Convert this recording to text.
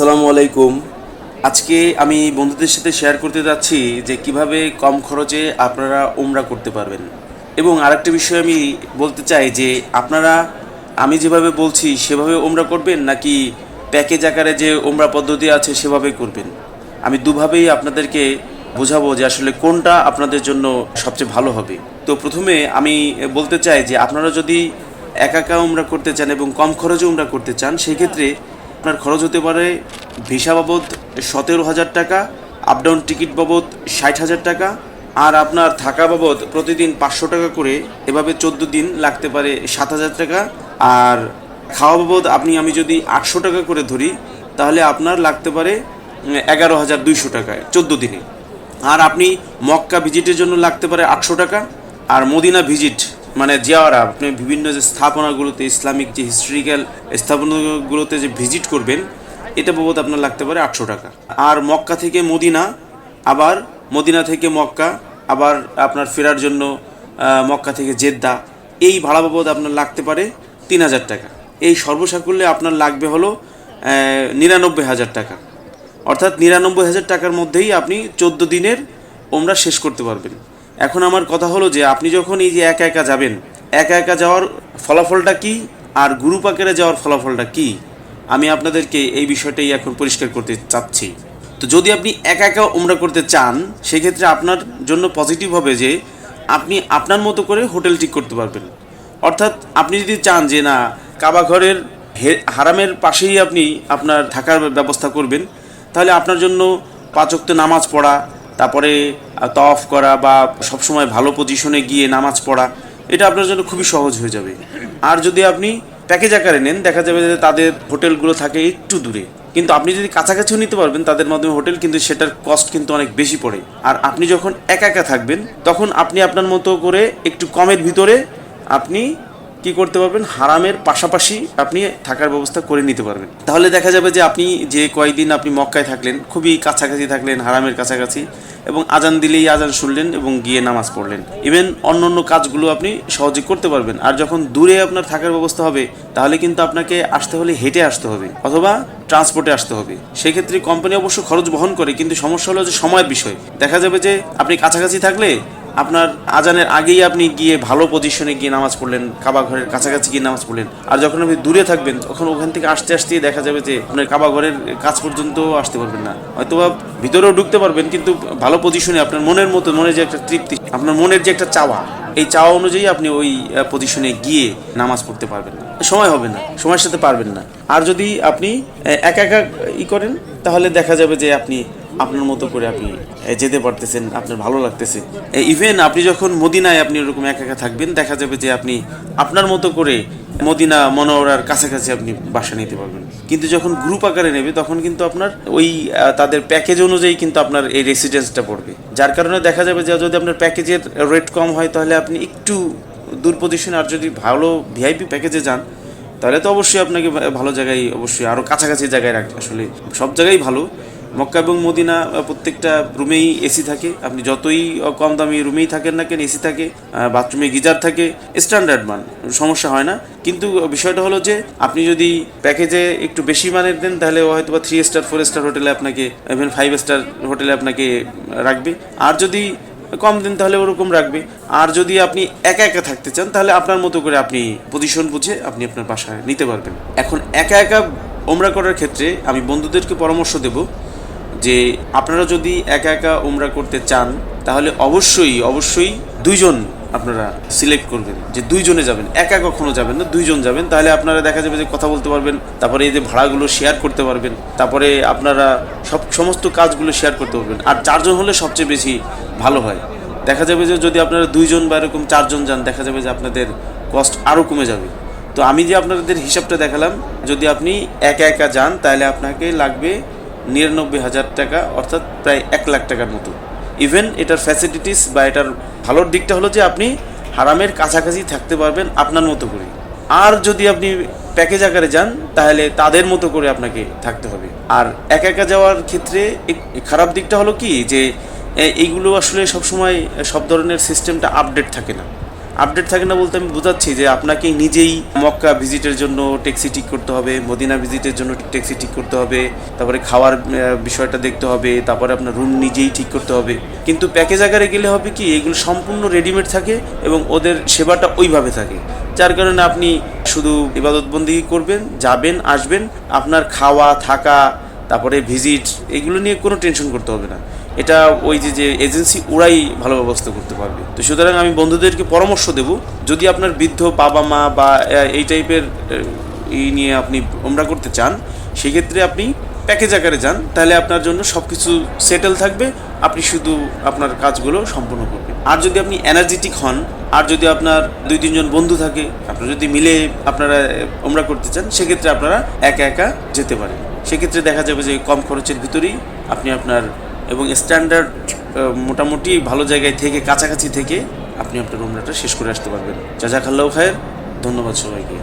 আসসালামু আলাইকুম। আজকে আমি বন্ধুদের সাথে শেয়ার করতে যাচ্ছি যে কীভাবে কম খরচে আপনারা ওমরা করতে পারবেন। এবং আরেকটা বিষয় আমি বলতে চাই যে আপনারা, আমি যেভাবে বলছি, সেভাবে ওমরা করবেন নাকি প্যাকেজ আকারে যে ওমরা পদ্ধতি আছে, সেভাবে করবেন? আমি দুভাবেই আপনাদেরকে বোঝাবো যে আসলে কোনটা আপনাদের জন্য সবচেয়ে ভালো হবে। তো প্রথমে আমি বলতে চাই যে আপনারা যদি একা একা উমরা করতে চান এবং কম খরচে উমরা করতে চান সেই ক্ষেত্রে আপনার খরচ হতে পারে ভিসা বাবদ সতেরো হাজার টাকা আপ ডাউন টিকিট বাবদ ষাট হাজার টাকা, আর আপনার থাকা বাবদ প্রতিদিন পাঁচশো টাকা করে, এভাবে চোদ্দ দিন লাগতে পারে সাত হাজার টাকা। আর খাওয়া বাবদ আপনি, আমি যদি আটশো টাকা করে ধরি, তাহলে আপনার লাগতে পারে এগারো হাজার দুইশো টাকায় চোদ্দ দিনে। আর আপনি মক্কা ভিজিটের জন্য লাগতে পারে আটশো টাকা, আর মদিনা ভিজিট মানে জিয়ারা আপনি বিভিন্ন যে স্থাপনাগুলোতে, ইসলামিক যে হিস্ট্রিক্যাল স্থাপনাগুলোতে যে ভিজিট করবেন, এটা বাবদ আপনার লাগতে পারে আটশো টাকা। আর মক্কা থেকে মদিনা, আবার মদিনা থেকে মক্কা, আবার আপনার ফেরার জন্য মক্কা থেকে জেদ্দা, এই ভাড়া বাবদ আপনার লাগতে পারে তিন হাজার টাকা। এই সর্বসাকুল্যে আপনার লাগবে হলো নিরানব্বই হাজার টাকা। অর্থাৎ নিরানব্বই হাজার টাকার মধ্যেই আপনি চোদ্দ দিনের ওমরা শেষ করতে পারবেন। এখন আমার কথা হলো যে আপনি যখন এই যে একা একা যাবেন, একা একা যাওয়ার ফলাফলটা কি আর গ্রুপ আকারে যাওয়ার ফলাফলটা কি? আমি আপনাদেরকে এই বিষয়টাই এখন পরিষ্কার করতে চাচ্ছি। তো যদি আপনি একা একা উমরা করতে চান, সেক্ষেত্রে আপনার জন্য পজিটিভ হবে যে আপনি আপনার মতো করে হোটেল ঠিক করতে পারবেন। অর্থাৎ আপনি যদি চান যে না, কাবা ঘরের হারামের পাশেই আপনি আপনার থাকার ব্যবস্থা করবেন, তাহলে আপনার জন্য পাঁচক্ত নামাজ পড়া তারপরে তফ করা বা সবসময় ভালো পজিশনে গিয়ে নামাজ পড়া, এটা আপনার জন্য খুবই সহজ হয়ে যাবে। আর যদি আপনি প্যাকেজ আকারে নেন, দেখা যাবে যে তাদের হোটেলগুলো থাকে একটু দূরে। কিন্তু আপনি যদি কাছাকাছিও নিতে পারবেন, তাদের মাধ্যমে হোটেল, কিন্তু সেটার কস্ট কিন্তু অনেক বেশি পড়ে। আর আপনি যখন একা একা থাকবেন, তখন আপনি আপনার মতো করে একটু কমের ভিতরে আপনি কি করতে পারবেন? হারামের পাশাপাশি আপনি থাকার ব্যবস্থা করে নিতে পারবেন। তাহলে দেখা যাবে যে আপনি যে কয়েকদিন আপনি মক্কায় থাকলেন, খুবই কাছাকাছি থাকলেন, হারামের কাছাকাছি, এবং আজান দিলেই আজান শুনলেন এবং গিয়ে নামাজ পড়লেন। ইভেন অন্য অন্য কাজগুলো আপনি সহজে করতে পারবেন। আর যখন দূরে আপনার থাকার ব্যবস্থা হবে, তাহলে কিন্তু আপনাকে আসতে হলে হেঁটে আসতে হবে, অথবা ট্রান্সপোর্টে আসতে হবে। সেক্ষেত্রে কোম্পানি অবশ্য খরচ বহন করে, কিন্তু সমস্যা হলো যে সময়ের বিষয়। দেখা যাবে যে আপনি কাছাকাছি থাকলে আপনার আজানের আগেই আপনি গিয়ে ভালো পজিশনে গিয়ে নামাজ পড়লেন কাবা ঘরের কাছাকাছি গিয়ে নামাজ পড়লেন। আর যখন আপনি দূরে থাকবেন, তখন ওখান থেকে আসতে আসতেই দেখা যাবে যে আপনার কাবা ঘরের কাজ পর্যন্ত আসতে পারবেন না। হয়তোবা ভিতরেও ঢুকতে পারবেন, কিন্তু ভালো পজিশনে আপনার মনের মতো, মনের যে একটা তৃপ্তি, আপনার মনের যে একটা চাওয়া, এই চাওয়া অনুযায়ী আপনি ওই পজিশনে গিয়ে নামাজ পড়তে পারবেন না। সময় হবে না, সময়ের সাথে পারবেন না। আর যদি আপনি একা একা ই করেন, তাহলে দেখা যাবে যে আপনি আপনার মতো করে আপনি যেতে পারতেছেন, আপনার ভালো লাগতেছে। ইভেন আপনি যখন মদিনায় আপনি ওরকম একা একা থাকবেন, দেখা যাবে যে আপনি আপনার মতো করে মদিনা মনোহরার কাছাকাছি আপনি বাসা নিতে পারবেন। কিন্তু যখন গ্রুপ আকারে নেবে, তখন কিন্তু আপনার ওই তাদের প্যাকেজ অনুযায়ী কিন্তু আপনার এই রেসিডেন্সটা পড়বে। যার কারণে দেখা যাবে যে যদি আপনার প্যাকেজের রেট কম হয়, তাহলে আপনি একটু দূর পজিশনে আর যদি ভালো ভিআইপি প্যাকেজে যান, তাহলে তো অবশ্যই আপনাকে ভালো জায়গায় অবশ্যই আরও কাছাকাছি জায়গায় রাখবে। আসলে সব জায়গায় ভালো। মক্কা এবং মদিনা প্রত্যেকটা রুমেই এসি থাকে। আপনি যতই কম দামি রুমেই থাকেন না কেন এসি থাকে বাথরুমে গিজার থাকে স্ট্যান্ডার্ড মান, সমস্যা হয় না। কিন্তু বিষয়টা হলো যে, আপনি যদি প্যাকেজে একটু বেশি মানের দেন, তাহলে হয়তো বা থ্রি স্টার ফোর স্টার হোটেলে আপনাকে ইভেন ফাইভ স্টার হোটেলে আপনাকে রাখবে। আর যদি কম দিন, তাহলে ওরকম রাখবে। আর যদি আপনি একা একা থাকতে চান, তাহলে আপনার মতো করে আপনি পজিশন বুঝে আপনি আপনার বাসায় নিতে পারবেন। এখন একা একা ওমরা করার ক্ষেত্রে আমি বন্ধুদেরকে পরামর্শ দেব যে আপনারা যদি একা একা ওমরা করতে চান, তাহলে অবশ্যই অবশ্যই দুইজন আপনারা সিলেক্ট করবেন। যে দুইজনে যাবেন, একা কখনো যাবেন না, দুইজন যাবেন। তাহলে আপনারা দেখা যাবে যে কথা বলতে পারবেন, তারপরে এই যে ভাড়াগুলো শেয়ার করতে পারবেন, তারপরে আপনারা সব, সমস্ত কাজগুলো শেয়ার করতে পারবেন। আর চারজন হলে সবচেয়ে বেশি ভালো হয়। দেখা যাবে যে যদি আপনারা দুইজন বা এরকম চারজন যান, দেখা যাবে যে আপনাদের কস্ট আরও কমে যাবে। তো আমি যে আপনাদের হিসাবটা দেখালাম, যদি আপনি একা একা যান, তাহলে আপনাকে লাগবে নিরানব্বই হাজার টাকা, অর্থাৎ প্রায় এক লাখ টাকার মতো। ইভেন এটার ফ্যাসিলিটিস বা এটার ভালোর দিকটা হলো যে আপনি হারামের কাছাকাছি থাকতে পারবেন আপনার মতো করে। আর যদি আপনি প্যাকেজ আকারে যান, তাহলে তাদের মতো করে আপনাকে থাকতে হবে। আর একা একা যাওয়ার ক্ষেত্রে খারাপ দিকটা হলো কি? যে এইগুলো আসলে সবসময় সব ধরনের সিস্টেমটা আপডেট থাকে না। আপডেট থাকে না বলতে আমি বোঝাচ্ছি যে আপনাকে নিজেই মক্কা ভিজিটের জন্য ট্যাক্সি ঠিক করতে হবে, মদিনা ভিজিটের জন্য ট্যাক্সি ঠিক করতে হবে, তারপরে খাওয়ার বিষয়টা দেখতে হবে, তারপরে আপনার রুম নিজেই ঠিক করতে হবে। কিন্তু প্যাকেজ আকারে গেলে হবে কি, এগুলো সম্পূর্ণ রেডিমেড থাকে এবং ওদের সেবাটা ওইভাবে থাকে। যার কারণে আপনি শুধু ইবাদতবন্দি করবেন, যাবেন, আসবেন, আপনার খাওয়া, থাকা তারপরে ভিজিট, এগুলো নিয়ে কোনো টেনশন করতে হবে না। এটা ওই যে যে এজেন্সি ওরাই ভালো ব্যবস্থা করতে পারবে। তো সুতরাং আমি বন্ধুদেরকে পরামর্শ দেব, যদি আপনার বৃদ্ধ বাবা মা বা এই টাইপের এই নিয়ে আপনি ওমরা করতে চান, সেক্ষেত্রে আপনি প্যাকেজ আকারে যান, তাহলে আপনার জন্য সব কিছু সেটেল থাকবে, আপনি শুধু আপনার কাজগুলো সম্পূর্ণ করবেন। আর যদি আপনি এনার্জেটিক হন, আর যদি আপনার দুই, তিনজন বন্ধু থাকে, আপনারা যদি মিলে আপনারা ওমরা করতে চান, সেক্ষেত্রে আপনারা একা একা যেতে পারেন। সেক্ষেত্রে দেখা যাবে যে কম খরচের ভিতরেই আপনি আপনার এবং স্ট্যান্ডার্ড মোটামুটি ভালো জায়গায় থেকে, কাছাকাছি থেকে আপনি আপনার রুমরাটা শেষ করে আসতে পারবেন। যা যা খাল্লাও খায়ের। ধন্যবাদ সবাইকে।